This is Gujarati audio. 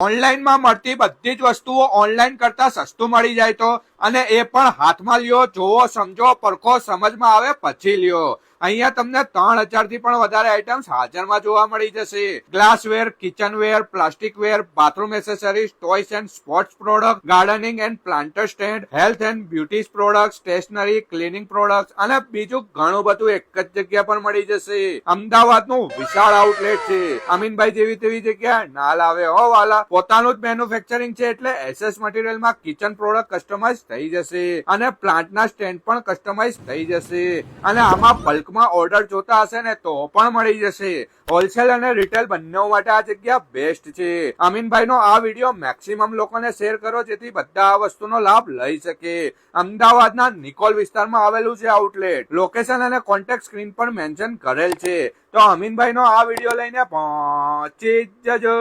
ઓનલાઈનમાં મળતી બધી જ વસ્તુઓ ઓનલાઈન કરતા સસ્તું મળી જાય તો અને એ પણ હાથમાં લ્યો. જોવો સમજો, પરખો, સમજમાં આવે પછી લ્યો. અહીંયા તમને ત્રણ હજારથી પણ વધારે આઇટમ્સ હાજરમાં જોવા મળી જશે. Glassware kitchenware plastic ware bathroom accessories toys and sports product gardening and planter stand health and beauty product stationery cleaning product અને બીજું ઘણું બધું એક જ જગ્યા પર મળી જશે. અમદાવાદનું વિશાળ આઉટલેટ છે. અમીનભાઈ જેવી તેવી જગ્યા ના લાવે. હો વાલા, પોતાનું જ મેન્યુફેક્ચરિંગ છે એટલે એસએસ મટીરિયલમાં કિચન પ્રોડક્ટ કસ્ટમાઇઝ થઈ જશે અને પ્લાન્ટના સ્ટેન્ડ પણ કસ્ટમાઇઝ થઈ જશે. અને આમાં બલ્કમાં ઓર્ડર જોતા હશે ને તો પણ મળી જશે. હોલસેલ અને રિટેલ બંને માટે આ જગ્યા બેસ્ટ છે. અમીનભાઈ નો આ વીડિયો મેક્સિમમ લોકોને શેર કરો જેથી બધા આ વસ્તુનો લાભ લઈ શકે. અમદાવાદના નિકોલ વિસ્તારમાં આવેલું છે આઉટલેટ લોકેશન અને કોન્ટેક્ટ સ્ક્રીન પર મેન્શન કરેલ છે. તો અમીનભાઈ નો આ વીડિયો લઈને પહોંચી જજો.